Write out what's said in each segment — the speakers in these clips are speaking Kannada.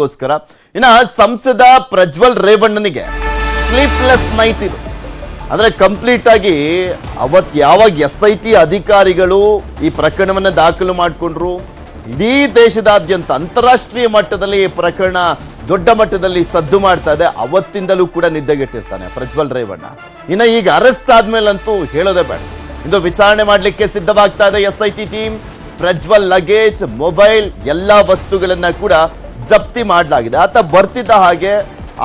ಗೋಸ್ಕರ. ಇನ್ನ ಸಂಸದ ಪ್ರಜ್ವಲ್ ರೇವಣ್ಣನಿಗೆ ಸ್ಲೀಪ್ಲೆಸ್ ನೈಟ್ ಇದು. ಅಂದ್ರೆ ಕಂಪ್ಲೀಟ್ ಆಗಿ ಅವತ್ ಯಾವಾಗ ಎಸ್ ಐ ಟಿ ಅಧಿಕಾರಿಗಳು ಈ ಪ್ರಕರಣವನ್ನ ದಾಖಲು ಮಾಡಿಕೊಂಡ್ರು? ಇಡೀ ದೇಶದಾದ್ಯಂತ ಅಂತಾರಾಷ್ಟ್ರೀಯ ಮಟ್ಟದಲ್ಲಿ ಈ ಪ್ರಕರಣ ದೊಡ್ಡ ಮಟ್ಟದಲ್ಲಿ ಸದ್ದು ಮಾಡ್ತಾ ಇದೆ. ಅವತ್ತಿಂದಲೂ ಕೂಡ ನಿದ್ದೆಗೆಟ್ಟಿರ್ತಾನೆ ಪ್ರಜ್ವಲ್ ರೇವಣ್ಣ. ಇನ್ನ ಈಗ ಅರೆಸ್ಟ್ ಆದ್ಮೇಲಂತೂ ಹೇಳೋದೇ ಬೇಡ. ಇಂದು ವಿಚಾರಣೆ ಮಾಡಲಿಕ್ಕೆ ಸಿದ್ಧವಾಗ್ತಾ ಇದೆ S I T team Prajwal luggage mobile ಎಲ್ಲಾ ವಸ್ತುಗಳನ್ನ ಕೂಡ ಜಪ್ತಿ ಮಾಡಲಾಗಿದೆ. ಆತ ಬರ್ತಿದ್ದ ಹಾಗೆ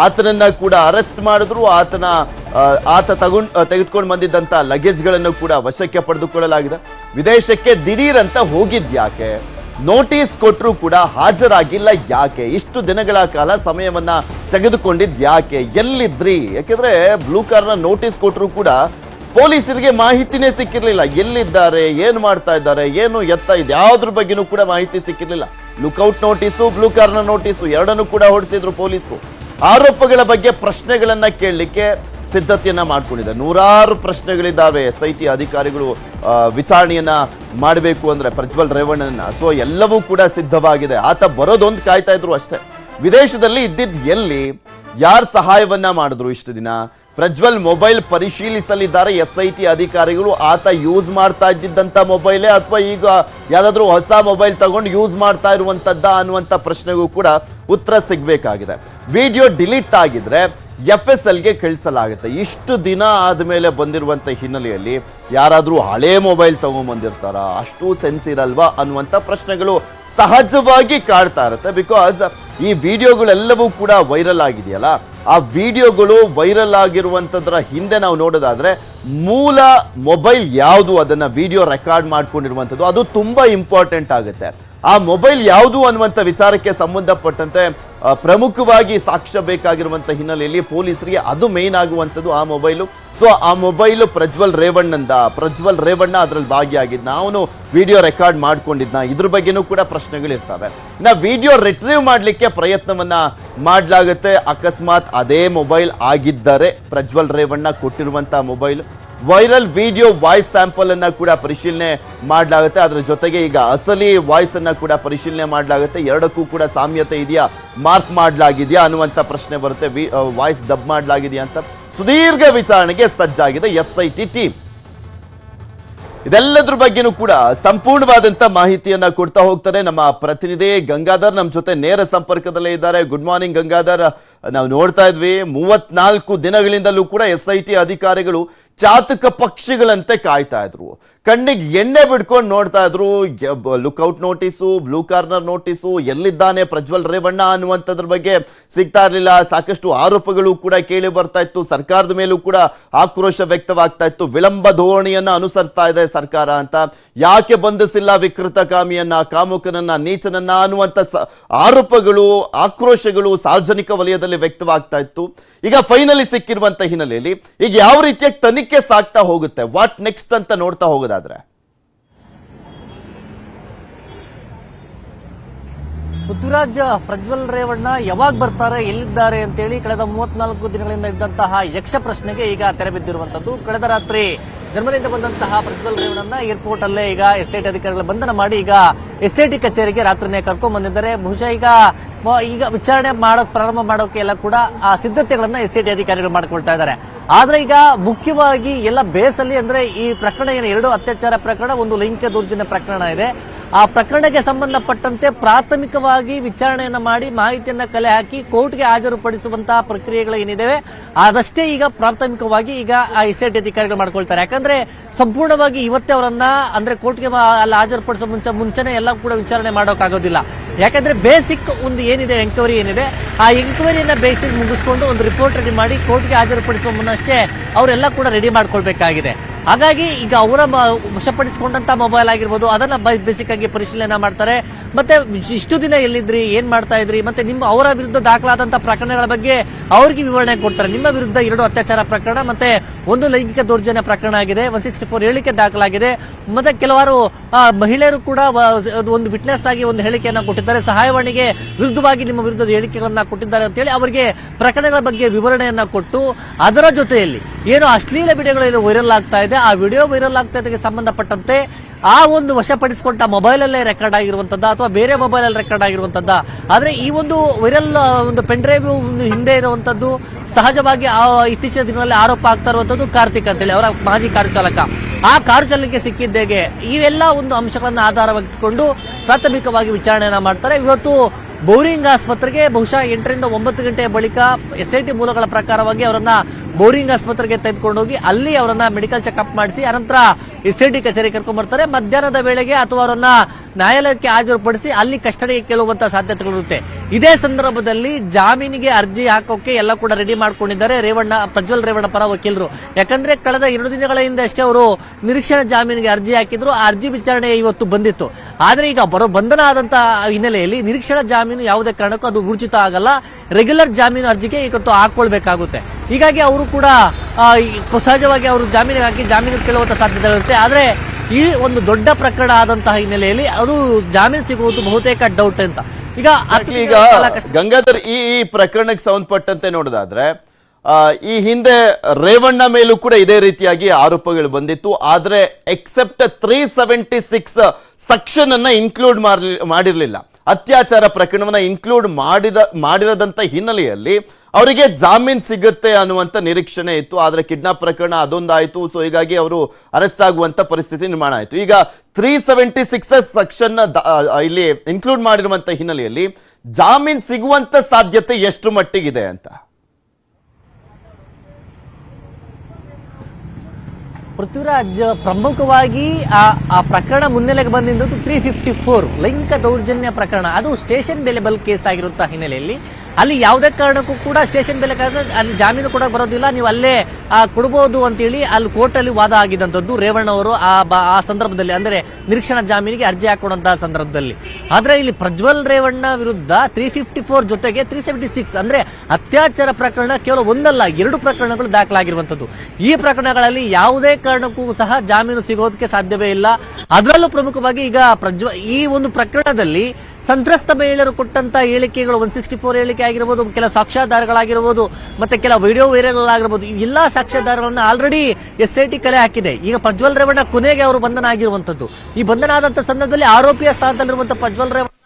ಆತನನ್ನ ಕೂಡ ಅರೆಸ್ಟ್ ಮಾಡಿದ್ರು. ಆತನ ಆತ ತಗೊಂಡ್ ತೆಗೆದುಕೊಂಡು ಬಂದಿದ್ದಂತ ಲಗೇಜ್ಗಳನ್ನು ಕೂಡ ವಶಕ್ಕೆ ಪಡೆದುಕೊಳ್ಳಲಾಗಿದೆ. ವಿದೇಶಕ್ಕೆ ದಿಢೀರಂತ ಹೋಗಿದ್ಯಾಕೆ? ನೋಟಿಸ್ ಕೊಟ್ಟರು ಕೂಡ ಹಾಜರಾಗಿಲ್ಲ ಯಾಕೆ? ಇಷ್ಟು ದಿನಗಳ ಕಾಲ ಸಮಯವನ್ನ ತೆಗೆದುಕೊಂಡಿದ್ ಯಾಕೆ ಎಲ್ಲಿದ್ರಿ? ಯಾಕೆಂದ್ರೆ ಬ್ಲೂ ಕಾರ್ನ ನೋಟಿಸ್ ಕೊಟ್ಟರು ಕೂಡ ಪೊಲೀಸರಿಗೆ ಮಾಹಿತಿನೇ ಸಿಕ್ಕಿರಲಿಲ್ಲ. ಎಲ್ಲಿದ್ದಾರೆ? ಏನು ಮಾಡ್ತಾ ಇದ್ದಾರೆ? ಏನು ಎತ್ತ ಇದೆ? ಯಾವುದ್ರ ಬಗ್ಗೆನೂ ಕೂಡ ಮಾಹಿತಿ ಸಿಕ್ಕಿರ್ಲಿಲ್ಲ. Lookout notice blue corner notice ಎರಡನ್ನೂ ಕೂಡ ಹೊಡಿಸಿದ್ರು ಪೊಲೀಸರು. ಆರೋಪಗಳ ಬಗ್ಗೆ ಪ್ರಶ್ನೆಗಳನ್ನ ಕೇಳಲಿಕ್ಕೆ ಸಿದ್ಧತೆಯನ್ನ ಮಾಡಿಕೊಂಡಿದೆ ನೂರಾರು ಪ್ರಶ್ನೆಗಳಿದ್ದಾವೆ ಎಸ್ ಐ ಟಿ ಅಧಿಕಾರಿಗಳು ವಿಚಾರಣೆಯನ್ನ ಮಾಡಬೇಕು ಅಂದ್ರೆ ಪ್ರಜ್ವಲ್ ರೇವಣ್ಣನ ಸೊ ಎಲ್ಲವೂ ಕೂಡ ಸಿದ್ಧವಾಗಿದೆ. ಆತ ಬರೋದೊಂದು ಕಾಯ್ತಾ ಇದ್ರು ಅಷ್ಟೇ. ವಿದೇಶದಲ್ಲಿ ಇದ್ದಿದ್ದು ಎಲ್ಲಿ ಯಾರು ಸಹಾಯವನ್ನ ಮಾಡಿದ್ರು ಇಷ್ಟು ದಿನ? ಪ್ರಜ್ವಲ್ ಮೊಬೈಲ್ ಪರಿಶೀಲಿಸಲಿದ್ದಾರೆ. ಎಸ್ ಐ ಟಿ ಅಧಿಕಾರಿಗಳು ಆತ ಯೂಸ್ ಮಾಡ್ತಾ ಇದ್ದಿದ್ದಂತ ಮೊಬೈಲೇ ಅಥವಾ ಈಗ ಯಾವ್ದಾದ್ರು ಹೊಸ ಮೊಬೈಲ್ ತಗೊಂಡು ಯೂಸ್ ಮಾಡ್ತಾ ಇರುವಂತದ್ದ ಅನ್ನುವಂತ ಪ್ರಶ್ನೆಗೂ ಕೂಡ ಉತ್ತರ ಸಿಗ್ಬೇಕಾಗಿದೆ. ವಿಡಿಯೋ ಡಿಲೀಟ್ ಆಗಿದ್ರೆ ಎಫ್ ಎಸ್ ಎಲ್ಗೆ ಕಳಿಸಲಾಗುತ್ತೆ. ಇಷ್ಟು ದಿನ ಆದಮೇಲೆ ಬಂದಿರುವಂತ ಹಿನ್ನೆಲೆಯಲ್ಲಿ ಯಾರಾದ್ರೂ ಹಳೇ ಮೊಬೈಲ್ ತಗೊಂಡ್ಬಂದಿರ್ತಾರ? ಅಷ್ಟು ಸೆನ್ಸ್ ಇರಲ್ವಾ? ಅನ್ನುವಂತ ಪ್ರಶ್ನೆಗಳು ಸಹಜವಾಗಿ ಕಾಡ್ತಾ ಇರುತ್ತೆ. ಬಿಕಾಸ್ ಈ ವಿಡಿಯೋಗಳೆಲ್ಲವೂ ಕೂಡ ವೈರಲ್ ಆಗಿದೆಯಲ್ಲ. ಆ ವಿಡಿಯೋಗಳು ವೈರಲ್ ಆಗಿರುವಂತದ್ರ ಹಿಂದೆ ನಾವು ನೋಡೋದಾದರೆ ಮೂಲ ಮೊಬೈಲ್ ಯಾವುದು ಅದನ್ನ ವಿಡಿಯೋ ರೆಕಾರ್ಡ್ ಮಾಡ್ಕೊಂಡಿರುವಂಥದ್ದು ಅದು ತುಂಬಾ ಇಂಪಾರ್ಟೆಂಟ್ ಆಗುತ್ತೆ. ಆ ಮೊಬೈಲ್ ಯಾವುದು ಅನ್ನುವಂಥ ವಿಚಾರಕ್ಕೆ ಸಂಬಂಧಪಟ್ಟಂತೆ ಪ್ರಮುಖವಾಗಿ ಸಾಕ್ಷ್ಯ ಬೇಕಾಗಿರುವಂಥ ಹಿನ್ನೆಲೆಯಲ್ಲಿ ಪೊಲೀಸರಿಗೆ ಅದು ಮೇನ್ ಆಗುವಂಥದ್ದು ಆ ಮೊಬೈಲು ಸೊ ಆ ಮೊಬೈಲು ಪ್ರಜ್ವಲ್ ರೇವಣ್ಣಂದ, ಪ್ರಜ್ವಲ್ ರೇವಣ್ಣ ಅದ್ರಲ್ಲಿ ಭಾಗಿಯಾಗಿದ್ದ ಅವನು ವಿಡಿಯೋ ರೆಕಾರ್ಡ್ ಮಾಡ್ಕೊಂಡಿದ್ನ. ಇದ್ರ ಬಗ್ಗೆನೂ ಕೂಡ ಪ್ರಶ್ನೆಗಳಿರ್ತವೆ. ನಾ ವಿಡಿಯೋ ರಿಟ್ರೀವ್ ಮಾಡಲಿಕ್ಕೆ ಪ್ರಯತ್ನವನ್ನ ಮಾಡಲಾಗುತ್ತೆ. ಅಕಸ್ಮಾತ್ ಅದೇ ಮೊಬೈಲ್ ಆಗಿದ್ದರೆ ಪ್ರಜ್ವಲ್ ರೇವಣ್ಣ ಕೊಟ್ಟಿರುವಂಥ mobile viral video voice sample ಅನ್ನ ಕೂಡ ಪರಿಶೀಲನೆ ಮಾಡಲಾಗುತ್ತೆ. ಅದರ ಜೊತೆಗೆ ಈಗ ಅಸಲಿ ವಾಯ್ಸ್ ಅನ್ನ ಕೂಡ ಪರಿಶೀಲನೆ ಮಾಡಲಾಗುತ್ತೆ. ಎರಡಕ್ಕೂ ಕೂಡ ಸಾಮ್ಯತೆ ಇದೆಯಾ? ಮಾರ್ಕ್ ಮಾಡಲಾಗಿದೆಯಾ ಅನ್ನುವಂತ ಪ್ರಶ್ನೆ ಬರುತ್ತೆ. ವಾಯ್ಸ್ ಡಬ್ ಮಾಡಲಾಗಿದೆಯಾ ಅಂತ ಸುದೀರ್ಘ ವಿಚಾರಣೆಗೆ ಸಜ್ಜಾಗಿದೆ ಎಸ್ ಐ ಟಿ ಟೀಮ್. ಇದೆಲ್ಲದ್ರ ಬಗ್ಗೆನೂ ಕೂಡ ಸಂಪೂರ್ಣವಾದಂತ ಮಾಹಿತಿಯನ್ನ ಕೊಡ್ತಾ ಹೋಗ್ತಾರೆ ನಮ್ಮ ಪ್ರತಿನಿಧಿ ಗಂಗಾಧರ್. ನಮ್ಮ ಜೊತೆ ನೇರ ಸಂಪರ್ಕದಲ್ಲೇ ಇದ್ದಾರೆ. Good morning Gangadhar. ನಾವು ನೋಡ್ತಾ ಇದ್ವಿ ಮೂವತ್ನಾಲ್ಕು ದಿನಗಳಿಂದಲೂ ಕೂಡ ಎಸ್ ಐ ಟಿ ಅಧಿಕಾರಿಗಳು ಚಾತಕ ಪಕ್ಷಿಗಳಂತೆ ಕಾಯ್ತಾ ಇದ್ರು. ಕಣ್ಣಿಗೆ ಎಣ್ಣೆ ಬಿಡ್ಕೊಂಡು ನೋಡ್ತಾ ಇದ್ರು. Lookout notice blue corner notice ಎಲ್ಲಿದ್ದಾನೆ ಪ್ರಜ್ವಲ್ ರೇವಣ್ಣ ಅನ್ನುವಂಥದ್ರ ಬಗ್ಗೆ ಸಿಗ್ತಾ ಇರಲಿಲ್ಲ. ಸಾಕಷ್ಟು ಆರೋಪಗಳು ಕೂಡ ಕೇಳಿ ಬರ್ತಾ ಇತ್ತು. ಸರ್ಕಾರದ ಮೇಲೂ ಕೂಡ ಆಕ್ರೋಶ ವ್ಯಕ್ತವಾಗ್ತಾ ಇತ್ತು. ವಿಳಂಬ ಧೋರಣೆಯನ್ನ ಅನುಸರಿಸ್ತಾ ಇದೆ ಸರ್ಕಾರ ಅಂತ. ಯಾಕೆ ಬಂಧಿಸಿಲ್ಲ ವಿಕೃತಕಾಮಿಯನ್ನ ಕಾಮುಕನನ್ನ, ನೀಚನನ್ನ ಅನ್ನುವಂಥ ಆರೋಪಗಳು, ಆಕ್ರೋಶಗಳು ಸಾರ್ವಜನಿಕ ವಲಯದಲ್ಲಿ ವ್ಯಕ್ತವಾಗ್ತಾ ಇತ್ತು. ಈಗ ಫೈನಲಿ ಸಿಕ್ಕಿರುವಂತ ಹಿನ್ನೆಲೆಯಲ್ಲಿ ಈಗ ಯಾವ ರೀತಿಯಾಗಿ ತನಿಖೆ ಸಾಗ್ತಾ ಹೋಗುತ್ತೆ? ವಾಟ್ ನೆಕ್ಸ್ಟ್ ಅಂತ ನೋಡ್ತಾ ಹೋಗೋದಾದ್ರೆ. ಪೃಥ್ವಿರಾಜ್ ಪ್ರಜ್ವಲ್ ರೇವಣ್ಣ ಯಾವಾಗ ಬರ್ತಾರೆ, ಎಲ್ಲಿದ್ದಾರೆ ಅಂತೇಳಿ ಕಳೆದ ಮೂವತ್ನಾಲ್ಕು ದಿನಗಳಿಂದ ಇದ್ದಂತಹ ಯಕ್ಷ ಪ್ರಶ್ನೆಗೆ ಈಗ ತೆರೆ ಬಿದ್ದಿರುವಂತದ್ದು. ಕಳೆದ ರಾತ್ರಿ ಜರ್ಮನಿಯಿಂದ ಬಂದಂತಹ ಪ್ರಜ್ವಲ್ ರೇವಣ್ಣನ ಏರ್ಪೋರ್ಟ್ ಅಲ್ಲೇ ಈಗ ಎಸ್ ಐ ಟಿ ಅಧಿಕಾರಿಗಳ ಬಂಧನ ಮಾಡಿ ಈಗ ಎಸ್ ಐ ಟಿ ಕಚೇರಿಗೆ ರಾತ್ರಿನೇ ಕರ್ಕೊಂಡ್ ಬಂದಿದ್ದಾರೆ. ಬಹುಶಃ ಈಗ ಈಗ ವಿಚಾರಣೆ ಮಾಡೋಕ್ ಪ್ರಾರಂಭ ಮಾಡೋಕೆ ಎಲ್ಲ ಕೂಡ ಆ ಸಿದ್ಧತೆಗಳನ್ನ ಎಸ್ ಐ ಟಿ ಅಧಿಕಾರಿಗಳು ಮಾಡ್ಕೊಳ್ತಾ ಇದ್ದಾರೆ. ಆದ್ರೆ ಈಗ ಮುಖ್ಯವಾಗಿ ಎಲ್ಲ ಬೇಸಲ್ಲಿ ಅಂದ್ರೆ ಈ ಪ್ರಕರಣ ಏನು, ಎರಡು ಅತ್ಯಾಚಾರ ಪ್ರಕರಣ, ಒಂದು ಲೈಂಗಿಕ ದೌರ್ಜನ್ಯ ಪ್ರಕರಣ ಇದೆ. ಆ ಪ್ರಕರಣಕ್ಕೆ ಸಂಬಂಧಪಟ್ಟಂತೆ ಪ್ರಾಥಮಿಕವಾಗಿ ವಿಚಾರಣೆಯನ್ನು ಮಾಡಿ ಮಾಹಿತಿಯನ್ನು ಕಲೆ ಹಾಕಿ ಕೋರ್ಟ್ಗೆ ಹಾಜರುಪಡಿಸುವಂತಹ ಪ್ರಕ್ರಿಯೆಗಳು ಏನಿದಾವೆ ಅದಷ್ಟೇ ಈಗ ಪ್ರಾಥಮಿಕವಾಗಿ ಈಗ ಆ ಐ ಅಧಿಕಾರಿಗಳು ಮಾಡ್ಕೊಳ್ತಾರೆ. ಯಾಕಂದ್ರೆ ಸಂಪೂರ್ಣವಾಗಿ ಇವತ್ತೇ ಅವರನ್ನ ಅಂದ್ರೆ ಕೋರ್ಟ್ಗೆ ಅಲ್ಲಿ ಹಾಜರುಪಡಿಸೋ ಮುಂಚೆ ಮುಂಚೆನೆ ಎಲ್ಲ ಕೂಡ ವಿಚಾರಣೆ ಮಾಡೋಕ್ಕಾಗೋದಿಲ್ಲ. ಯಾಕಂದ್ರೆ ಬೇಸಿಕ್ ಒಂದು ಏನಿದೆ ಎಂಕ್ವೈರಿ ಏನಿದೆ, ಆ ಎಂಕ್ವೈರಿಯನ್ನ ಬೇಸಿಕ್ ಮುಗಿಸ್ಕೊಂಡು ಒಂದು ರಿಪೋರ್ಟ್ ರೆಡಿ ಮಾಡಿ ಕೋರ್ಟ್ಗೆ ಹಾಜರುಪಡಿಸುವ ಮುನ್ನಷ್ಟೇ ಅವರೆಲ್ಲ ಕೂಡ ರೆಡಿ ಮಾಡ್ಕೊಳ್ಬೇಕಾಗಿದೆ. ಹಾಗಾಗಿ ಈಗ ಅವರ ವಶಪಡಿಸಿಕೊಂಡಂತ ಮೊಬೈಲ್ ಆಗಿರ್ಬೋದು, ಅದನ್ನ ಬೇಸಿಕ್ ಆಗಿ ಪರಿಶೀಲನೆ ಮಾಡ್ತಾರೆ. ಮತ್ತೆ ಇಷ್ಟು ದಿನ ಎಲ್ಲಿದ್ರಿ, ಏನ್ ಮಾಡ್ತಾ ಇದ್ರಿ, ಮತ್ತೆ ನಿಮ್ಮ ಅವರ ವಿರುದ್ಧ ದಾಖಲಾದಂತ ಪ್ರಕರಣಗಳ ಬಗ್ಗೆ ಅವ್ರಿಗೆ ವಿವರಣೆ ಕೊಡ್ತಾರೆ. ನಿಮ್ಮ ವಿರುದ್ಧ ಎರಡು ಅತ್ಯಾಚಾರ ಪ್ರಕರಣ, ಮತ್ತೆ ಒಂದು ಲೈಂಗಿಕ ದೌರ್ಜನ್ಯ ಪ್ರಕರಣ ಆಗಿದೆ ಒನ್ ಸಿಕ್ಸ್ಟಿ ಫೋರ್ ಹೇಳಿಕೆ ದಾಖಲಾಗಿದೆ. ಮತ್ತೆ ಕೆಲವಾರು ಮಹಿಳೆಯರು ಕೂಡ ಒಂದು ವಿಟ್ನೆಸ್ ಆಗಿ ಒಂದು ಹೇಳಿಕೆಯನ್ನ ಕೊಟ್ಟಿದ್ದಾರೆ. ಸಹಾಯವಾಣಿಗೆ ವಿರುದ್ಧವಾಗಿ ನಿಮ್ಮ ವಿರುದ್ಧ ಹೇಳಿಕೆಗಳನ್ನ ಕೊಟ್ಟಿದ್ದಾರೆ ಅಂತ ಹೇಳಿ ಅವರಿಗೆ ಪ್ರಕರಣಗಳ ಬಗ್ಗೆ ವಿವರಣೆಯನ್ನ ಕೊಟ್ಟು ಅದರ ಜೊತೆಯಲ್ಲಿ ಏನು ಅಶ್ಲೀಲ ವಿಡಿಯೋಗಳು ವೈರಲ್ ಆಗ್ತಾ ಇದೆ ಆ ವಿಡಿಯೋ ವೈರಲ್ ಆಗ್ತಾ ಸಂಬಂಧಪಟ್ಟಂತೆ ಆ ಒಂದು ವಶಪಡಿಸಿಕೊಂಡ ಮೊಬೈಲ್ ಅಲ್ಲೇ ರೆಕಾರ್ಡ್ ಆಗಿರುವಂತದ್ದ ಅಥವಾ ಬೇರೆ ಮೊಬೈಲ್ ಅಲ್ಲಿ ರೆಕಾರ್ಡ್ ಆಗಿರುವಂತದ್ದ. ಆದ್ರೆ ಈ ಒಂದು ವೈರಲ್ ಒಂದು ಪೆನ್ ಡ್ರೈವ್ ಹಿಂದೆ ಇರುವಂತದ್ದು ಸಹಜವಾಗಿ ಆ ಇತ್ತೀಚಿನ ದಿನಗಳಲ್ಲಿ ಆರೋಪ ಆಗ್ತಾ ಇರುವಂತದ್ದು ಕಾರ್ತಿಕ್ ಅಂತೇಳಿ ಅವರ ಮಾಜಿ ಕಾರು ಚಾಲಕ ಆ ಕಾರು ಚಾಲಕಕ್ಕೆ ಸಿಕ್ಕಿದ್ದೇಗೆ ಇವೆಲ್ಲ ಒಂದು ಅಂಶಗಳನ್ನು ಆಧಾರವಾಗಿಟ್ಟುಕೊಂಡು ಪ್ರಾಥಮಿಕವಾಗಿ ವಿಚಾರಣೆಯನ್ನ ಮಾಡ್ತಾರೆ. ಇವತ್ತು ಬೌರಿಂಗ್ ಆಸ್ಪತ್ರೆಗೆ ಬಹುಶಃ ಎಂಟರಿಂದ ಒಂಬತ್ತು ಗಂಟೆಯ ಬಳಿಕ ಎಸ್ಐಟಿ ಮೂಲಗಳ ಪ್ರಕಾರವಾಗಿ ಅವರನ್ನ ಬೌರಿಂಗ್ ಆಸ್ಪತ್ರೆಗೆ ತೆಗೆದುಕೊಂಡೋಗಿ ಅಲ್ಲಿ ಅವರನ್ನ ಮೆಡಿಕಲ್ ಚೆಕ್ಅಪ್ ಮಾಡಿಸಿ, ಅನಂತರ ಎಸ್ ಐ ಟಿ ಕಚೇರಿ ಕರ್ಕೊಂಡ್ ಬರ್ತಾರೆ ಮಧ್ಯಾಹ್ನದ ವೇಳೆಗೆ ಅಥವಾ ಅವರನ್ನ ನ್ಯಾಯಾಲಯಕ್ಕೆ ಹಾಜರುಪಡಿಸಿ ಅಲ್ಲಿ ಕಸ್ಟಡಿಗೆ ಕೇಳುವಂತಹ ಸಾಧ್ಯತೆಗಳಿರುತ್ತೆ ಇದೇ ಸಂದರ್ಭದಲ್ಲಿ ಜಾಮೀನಿಗೆ ಅರ್ಜಿ ಹಾಕೋಕೆ ಎಲ್ಲ ಕೂಡ ರೆಡಿ ಮಾಡ್ಕೊಂಡಿದ್ದಾರೆ ರೇವಣ್ಣ, ಪ್ರಜ್ವಲ್ ರೇವಣ್ಣ ಪರ ವಕೀಲರು. ಯಾಕಂದ್ರೆ ಕಳೆದ ಎರಡು ದಿನಗಳ ಹಿಂದೆ ಅಷ್ಟೇ ಅವರು ನಿರೀಕ್ಷಣಾ ಜಾಮೀನಿಗೆ ಅರ್ಜಿ ಹಾಕಿದ್ರು. ಅರ್ಜಿ ವಿಚಾರಣೆ ಇವತ್ತು ಬಂದಿತ್ತು. ಆದರೆ ಈಗ ಬರೋ ಬಂಧನ ಆದಂತಹ ಹಿನ್ನೆಲೆಯಲ್ಲಿ ನಿರೀಕ್ಷಣಾ ಜಾಮೀನು ಯಾವುದೇ ಕಾರಣಕ್ಕೂ ಅದು ಊರ್ಜಿತ ಆಗಲ್ಲ. ರೆಗ್ಯುಲರ್ ಜಾಮೀನು ಅರ್ಜಿಗೆ ಇವತ್ತು ಹಾಕೊಳ್ಬೇಕಾಗುತ್ತೆ. ಹೀಗಾಗಿ ಅವರು ಕೂಡ ಸಹಜವಾಗಿ ಅವರು ಜಾಮೀನಿಗೆ ಹಾಕಿ ಜಾಮೀನು ಕೇಳುವಂತ ಸಾಧ್ಯತೆ ಇರುತ್ತೆ. ಆದ್ರೆ ಈ ಒಂದು ದೊಡ್ಡ ಪ್ರಕರಣ ಆದಂತಹ ಹಿನ್ನೆಲೆಯಲ್ಲಿ ಅದು ಜಾಮೀನು ಸಿಗುವುದು ಬಹುತೇಕ ಡೌಟ್ ಅಂತ. ಈಗ ಈಗ ಗಂಗಾಧರ್ ಈ ಈ ಪ್ರಕರಣಕ್ಕೆ ಸಂಬಂಧಪಟ್ಟಂತೆ ನೋಡೋದಾದ್ರೆ ಆ, ಈ ಹಿಂದೆ ರೇವಣ್ಣ ಮೇಲೂ ಕೂಡ ಇದೇ ರೀತಿಯಾಗಿ ಆರೋಪಗಳು ಬಂದಿತ್ತು. ಆದ್ರೆ except three seventy six section ಅನ್ನ ಇನ್ಕ್ಲೂಡ್ ಮಾಡಿರ್ಲಿಲ್ಲ. ಅತ್ಯಾಚಾರ ಪ್ರಕರಣವನ್ನ ಇನ್ಕ್ಲೂಡ್ ಮಾಡಿದ, ಮಾಡಿರದಂತ ಹಿನ್ನೆಲೆಯಲ್ಲಿ ಅವರಿಗೆ ಜಾಮೀನ್ ಸಿಗುತ್ತೆ ಅನ್ನುವಂತ ನಿರೀಕ್ಷಣೆ ಇತ್ತು. ಆದ್ರೆ ಕಿಡ್ನಾಪ್ ಪ್ರಕರಣ ಅದೊಂದಾಯಿತು. ಸೊ ಹೀಗಾಗಿ ಅವರು ಅರೆಸ್ಟ್ ಆಗುವಂತ ಪರಿಸ್ಥಿತಿ ನಿರ್ಮಾಣ ಆಯಿತು. ಈಗ ತ್ರೀ ಸೆವೆಂಟಿ ಸಿಕ್ಸ್ ಸೆಕ್ಷನ್ ಇಲ್ಲಿ ಇನ್ಕ್ಲೂಡ್ ಮಾಡಿರುವಂತ ಹಿನ್ನೆಲೆಯಲ್ಲಿ ಜಾಮೀನ್ ಸಿಗುವಂತ ಸಾಧ್ಯತೆ ಎಷ್ಟು ಮಟ್ಟಿಗಿದೆ ಅಂತ. ಪೃಥ್ವಿರಾಜ್ ಪ್ರಮುಖವಾಗಿ ಆ ಆ ಪ್ರಕರಣ ಮುನ್ನೆಲೆಗೆ ಬಂದಿದ್ದು ತ್ರೀ ಫಿಫ್ಟಿ ಫೋರ್ ಲೈಂಗಿಕ ದೌರ್ಜನ್ಯ ಪ್ರಕರಣ. ಅದು ಸ್ಟೇಷನ್ ಬೆಲೆಬಲ್ ಕೇಸ್ ಆಗಿರುವಂತಹ ಹಿನ್ನೆಲೆಯಲ್ಲಿ. ಅಲ್ಲಿ ಯಾವುದೇ ಕಾರಣಕ್ಕೂ ಕೂಡ ಸ್ಟೇಷನ್ ಬೆಲೆ ಅಲ್ಲಿ ಜಾಮೀನು ಕೂಡ ಬರೋದಿಲ್ಲ. ನೀವು ಅಲ್ಲೇ ಕೊಡ್ಬೋದು ಅಂತೇಳಿ ಅಲ್ಲಿ ಕೋರ್ಟ್ ಅಲ್ಲಿ ವಾದ ಆಗಿದ್ದಂಥದ್ದು ರೇವಣ್ಣ ಅವರು ಆ ಆ ಸಂದರ್ಭದಲ್ಲಿ. ಅಂದ್ರೆ ನಿರೀಕ್ಷಣಾ ಜಾಮೀನಿಗೆ ಅರ್ಜಿ ಹಾಕೊಂಡಂತಹ ಸಂದರ್ಭದಲ್ಲಿ. ಆದ್ರೆ ಇಲ್ಲಿ ಪ್ರಜ್ವಲ್ ರೇವಣ್ಣ ವಿರುದ್ಧ ತ್ರೀ ಫಿಫ್ಟಿ ಫೋರ್ ಜೊತೆಗೆ ತ್ರೀ ಸೆವೆಂಟಿ ಸಿಕ್ಸ್ ಅಂದ್ರೆ ಅತ್ಯಾಚಾರ ಪ್ರಕರಣ ಕೇವಲ ಒಂದಲ್ಲ, ಎರಡು ಪ್ರಕರಣಗಳು ದಾಖಲಾಗಿರುವಂತದ್ದು ಈ ಪ್ರಕರಣಗಳಲ್ಲಿ ಯಾವುದೇ ಕಾರಣಕ್ಕೂ ಸಹ ಜಾಮೀನು ಸಿಗೋದಕ್ಕೆ ಸಾಧ್ಯವೇ ಇಲ್ಲ. ಅದರಲ್ಲೂ ಪ್ರಮುಖವಾಗಿ ಈಗ ಪ್ರಜ್ವ, ಈ ಒಂದು ಪ್ರಕರಣದಲ್ಲಿ ಸಂತ್ರಸ್ತ ಮಹಿಳೆಯರು ಕೊಟ್ಟಂತ ಹೇಳಿಕೆಗಳು ಒನ್ ಸಿಕ್ಸ್ಟಿ ಫೋರ್ ಹೇಳಿಕೆ ಆಗಿರ್ಬೋದು, ಕೆಲ ಸಾಕ್ಷ್ಯಾಧಾರಗಳಾಗಿರ್ಬೋದು, ಮತ್ತೆ ಕೆಲ ವಿಡಿಯೋ ವೈರಲ್ ಆಗಿರಬಹುದು ಈ ಎಲ್ಲಾ ಸಾಕ್ಷ್ಯಾಧಾರಗಳನ್ನ ಆಲ್ರೆಡಿ ಎಸ್ ಐ ಟಿ ಕಲೆ ಹಾಕಿದೆ. ಈಗ ಪ್ರಜ್ವಲ್ ರೇವಣ್ಣ ಕೊನೆಗೆ ಅವರು ಬಂಧನ ಆಗಿರುವಂತದ್ದು. ಈ ಬಂಧನ ಆದಂತ ಸಂದರ್ಭದಲ್ಲಿ ಆರೋಪಿಯ ಸ್ಥಾನದಲ್ಲಿರುವಂತಹ ಪ್ರಜ್ವಲ್ ರೇವಣ್ಣ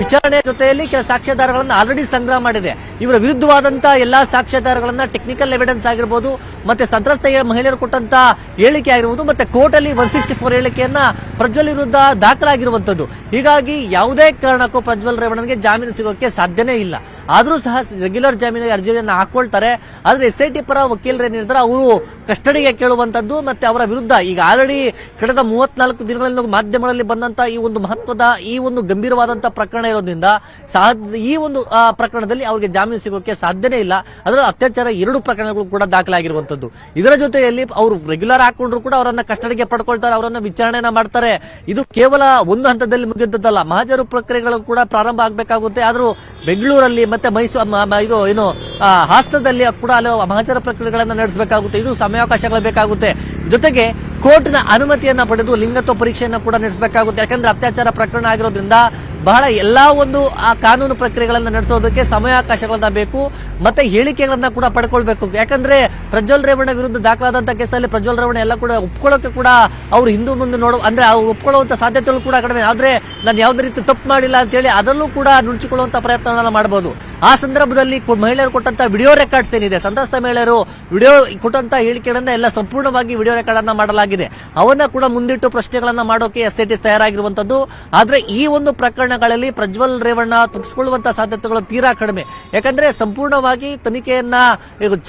ವಿಚಾರಣೆ ಜೊತೆಯಲ್ಲಿ ಕೆಲ ಸಾಕ್ಷ್ಯಾಧಾರಗಳನ್ನ ಆಲ್ರೆಡಿ ಸಂಗ್ರಹ ಮಾಡಿದೆ. ಇವರ ವಿರುದ್ಧವಾದಂತ ಎಲ್ಲಾ ಸಾಕ್ಷ್ಯಾಧಾರಗಳನ್ನ ಟೆಕ್ನಿಕಲ್ ಎವಿಡೆನ್ಸ್ ಆಗಿರ್ಬೋದು, ಮತ್ತೆ ಸಂತ್ರಸ್ತ ಮಹಿಳೆಯರು ಕೊಟ್ಟಂತ ಹೇಳಿಕೆ ಆಗಿರ್ಬೋದು, ಮತ್ತೆ ಕೋರ್ಟ್ ಅಲ್ಲಿ ಒನ್ ಸಿಕ್ಸ್ಟಿ ಫೋರ್ ಹೇಳಿಕೆಯನ್ನ ಪ್ರಜ್ವಲ್ ವಿರುದ್ಧ ದಾಖಲಾಗಿರುವಂತದ್ದು ಹೀಗಾಗಿ ಯಾವುದೇ ಕಾರಣಕ್ಕೂ ಪ್ರಜ್ವಲ್ ರೇವಣ್ಣಗೆ ಜಾಮೀನು ಸಿಗೋಕೆ ಸಾಧ್ಯನೇ ಇಲ್ಲ. ಆದರೂ ಸಹ ರೆಗ್ಯುಲರ್ ಜಾಮೀನಿಗೆ ಅರ್ಜಿಯನ್ನು ಹಾಕೊಳ್ತಾರೆ. ಆದ್ರೆ ಎಸ್ ಐ ಟಿ ಪರ ವಕೀಲರು ಏನಿರ್ತಾರೆ ಅವರು ಕಸ್ಟಡಿಗೆ ಕೇಳುವಂತದ್ದು ಮತ್ತೆ ಅವರ ವಿರುದ್ಧ ಈಗ ಆಲ್ರೆಡಿ ಕಳೆದ ಮೂವತ್ನಾಲ್ಕು ದಿನಗಳಲ್ಲಿ ಮಾಧ್ಯಮಗಳಲ್ಲಿ ಬಂದಂತ ಈ ಒಂದು ಮಹತ್ವದ, ಈ ಒಂದು ಗಂಭೀರವಾದಂತಹ ಪ್ರಕರಣ ಇರೋದ್ರಿಂದ ಸಹಜ ಈ ಒಂದು ಪ್ರಕರಣದಲ್ಲಿ ಅವರಿಗೆ ಜಾಮೀನು ಸಿಗೋಕೆ ಸಾಧ್ಯನೇ ಇಲ್ಲ. ಅದರ ಅತ್ಯಾಚಾರ ಎರಡು ಪ್ರಕರಣಗಳು ಕೂಡ ದಾಖಲಾಗಿರುವಂತದ್ದು. ಇದರ ಜೊತೆಯಲ್ಲಿ ಅವರು ರೆಗ್ಯುಲರ್ ಹಾಕೊಂಡ್ರು ಕೂಡ ಅವರನ್ನ ಕಸ್ಟಡಿಗೆ ಪಡ್ಕೊಳ್ತಾರೆ, ಅವರನ್ನ ವಿಚಾರಣೆನ ಮಾಡ್ತಾರೆ. ಇದು ಕೇವಲ ಒಂದು ಹಂತದಲ್ಲಿ ಮುಗಿದದ್ದಲ್ಲ. ಮಹಾಜರು ಪ್ರಕ್ರಿಯೆಗಳು ಕೂಡ ಪ್ರಾರಂಭ ಆಗಬೇಕಾಗುತ್ತೆ. ಆದರೂ ಬೆಂಗಳೂರಲ್ಲಿ ಮತ್ತೆ ಮೈಸೂರು ಇದು, ಏನು ಹಾಸ್ತದಲ್ಲಿ ಕೂಡ ಅಲ್ಲಿ ಮಹಾಜರ ಪ್ರಕ್ರಿಯೆಗಳನ್ನ ನಡೆಸಬೇಕಾಗುತ್ತೆ. ಇದು ಸಮಯಾವಕಾಶಗಳು ಬೇಕಾಗುತ್ತೆ. ಜೊತೆಗೆ ಕೋರ್ಟ್ನ ಅನುಮತಿಯನ್ನ ಪಡೆದು ಲಿಂಗತ್ವ ಪರೀಕ್ಷೆಯನ್ನ ಕೂಡ ನಡೆಸಬೇಕಾಗುತ್ತೆ. ಯಾಕಂದ್ರೆ ಅತ್ಯಾಚಾರ ಪ್ರಕರಣ ಆಗಿರೋದ್ರಿಂದ ಬಹಳ ಎಲ್ಲಾ ಒಂದು, ಆ ಕಾನೂನು ಪ್ರಕ್ರಿಯೆಗಳನ್ನ ನಡೆಸೋದಕ್ಕೆ ಸಮಯಾವಕಾಶಗಳನ್ನ ಬೇಕು, ಮತ್ತೆ ಹೇಳಿಕೆಗಳನ್ನ ಕೂಡ ಪಡ್ಕೊಳ್ಬೇಕು. ಯಾಕಂದ್ರೆ ಪ್ರಜ್ವಲ್ ರೇವಣ್ಣ ವಿರುದ್ಧ ದಾಖಲಾದಂತ ಕೇಸಲ್ಲಿ ಪ್ರಜ್ವಲ್ ರೇವಣ್ಣ ಎಲ್ಲ ಕೂಡ ಒಪ್ಕೊಳ್ಳೋಕೆ ಕೂಡ ಅವ್ರು ಹಿಂದೂ ಮುಂದೆ ನೋಡೋ, ಅಂದ್ರೆ ಅವ್ರು ಒಪ್ಕೊಳ್ಳುವಂತ ಸಾಧ್ಯತೆಗಳು ಕೂಡ ಕಡಿಮೆ. ಆದ್ರೆ ನಾನು ಯಾವುದೇ ರೀತಿ ತಪ್ಪು ಮಾಡಿಲ್ಲ ಅಂತ ಹೇಳಿ ಅದರಲ್ಲೂ ಕೂಡ ನುಣುಚಿಕೊಳ್ಳುವಂತ ಪ್ರಯತ್ನಗಳನ್ನ ಮಾಡಬಹುದು ಆ ಸಂದರ್ಭದಲ್ಲಿ ಮಹಿಳೆಯರು ಕೊಟ್ಟಂತ ವಿಡಿಯೋ ರೆಕಾರ್ಡ್ಸ್ ಏನಿದೆ? ಸಂತ್ರಸ್ತ ಮಹಿಳೆಯರು ವಿಡಿಯೋ ಕೊಟ್ಟಂತ ಹೇಳಿಕೆಗಳನ್ನ ಎಲ್ಲ ಸಂಪೂರ್ಣವಾಗಿ ವಿಡಿಯೋ ರೆಕಾರ್ಡ್ ಅನ್ನ ಮಾಡಲಾಗಿದೆ. ಅವನ್ನ ಕೂಡ ಮುಂದಿಟ್ಟು ಪ್ರಶ್ನೆಗಳನ್ನ ಮಾಡೋಕೆ ಎಸ್ ಐ ಟಿ ತಯಾರಾಗಿರುವಂತದ್ದು. ಆದ್ರೆ ಈ ಒಂದು ಪ್ರಕರಣಗಳಲ್ಲಿ ಪ್ರಜ್ವಲ್ ರೇವಣ್ಣ ತಪ್ಪಿಸಿಕೊಳ್ಳುವಂತ ಸಾಧ್ಯತೆಗಳು ತೀರಾ ಕಡಿಮೆ. ಯಾಕಂದ್ರೆ ಸಂಪೂರ್ಣವಾಗಿ ತನಿಖೆಯನ್ನ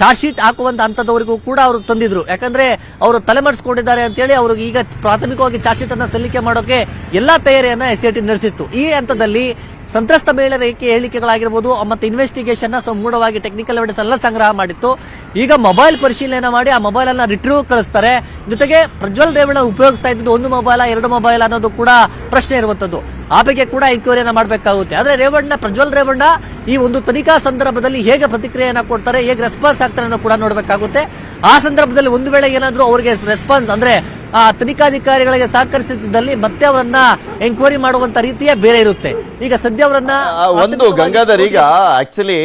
ಚಾರ್ಜ್ ಶೀಟ್ ಹಾಕುವಂತ ಹಂತದವರೆಗೂ ಕೂಡ ಅವರು ತಂದಿದ್ರು. ಯಾಕಂದ್ರೆ ಅವರು ತಲೆಮರೆಸಿಕೊಂಡಿದ್ದಾರೆ ಅಂತೇಳಿ ಅವ್ರಿಗೆ ಈಗ ಪ್ರಾಥಮಿಕವಾಗಿ ಚಾರ್ಜ್ ಶೀಟ್ ಅನ್ನ ಸಲ್ಲಿಕೆ ಮಾಡೋಕೆ ಎಲ್ಲಾ ತಯಾರಿಯನ್ನ ಎಸ್ ಐ ಟಿ ನಡೆಸಿತ್ತು. ಈ ಹಂತದಲ್ಲಿ ಸಂತ್ರಸ್ತ ಮಹಿಳೆಯರ ಏಕೆ ಹೇಳಿಕೆಗಳಾಗಿರ್ಬೋದು, ಮತ್ತು ಇನ್ವೆಸ್ಟಿಗೇಷನ್ನ ಸಂಪೂರ್ಣವಾಗಿ ಟೆಕ್ನಿಕಲ್ ಎವಿಡೆನ್ಸ್ ಎಲ್ಲ ಸಂಗ್ರಹ ಮಾಡಿತ್ತು. ಈಗ ಮೊಬೈಲ್ ಪರಿಶೀಲನೆ ಮಾಡಿ, ಆ ಮೊಬೈಲ್ ಅನ್ನ ರಿಟ್ರೀವ್ ಕಳಿಸ್ತಾರೆ. ಜೊತೆಗೆ ಪ್ರಜ್ವಲ್ ರೇವಣ್ಣ ಉಪಯೋಗಿಸ್ತಾ ಇದ್ದು ಒಂದು ಮೊಬೈಲ್ ಎರಡು ಮೊಬೈಲ್ ಅನ್ನೋದು ಕೂಡ ಪ್ರಶ್ನೆ ಇರುವಂತದ್ದು. ಆ ಬಗ್ಗೆ ಕೂಡ ಎಂಕ್ವೈರಿಯನ್ನ ಮಾಡಬೇಕಾಗುತ್ತೆ. ಆದರೆ ರೇವಣ್ಣ, ಪ್ರಜ್ವಲ್ ರೇವಣ್ಣ ಈ ಒಂದು ತನಿಖಾ ಸಂದರ್ಭದಲ್ಲಿ ಹೇಗೆ ಪ್ರತಿಕ್ರಿಯೆಯನ್ನು ಕೊಡ್ತಾರೆ, ಹೇಗೆ ರೆಸ್ಪಾನ್ಸ್ ಆಗ್ತಾರೆ ಅನ್ನೋ ಕೂಡ ನೋಡಬೇಕಾಗುತ್ತೆ. ಆ ಸಂದರ್ಭದಲ್ಲಿ ಒಂದು ವೇಳೆ ಏನಾದರೂ ಅವರಿಗೆ ರೆಸ್ಪಾನ್ಸ್ ಅಂದ್ರೆ ಆ ತನಿಖಾಧಿಕಾರಿಗಳಿಗೆ ಸಹಕರಿಸಿದ್ದಲ್ಲಿ ಮತ್ತೆ ಅವರನ್ನ ಎಂಕ್ವೈರಿ ಮಾಡುವಂತ ರೀತಿಯೇ ಬೇರೆ ಇರುತ್ತೆ. ಈಗ ಸದ್ಯ ಅವರನ್ನ ಒಂದು ಗಂಗಾಧರ್ ಈಗ ಆಕ್ಚುಲಿ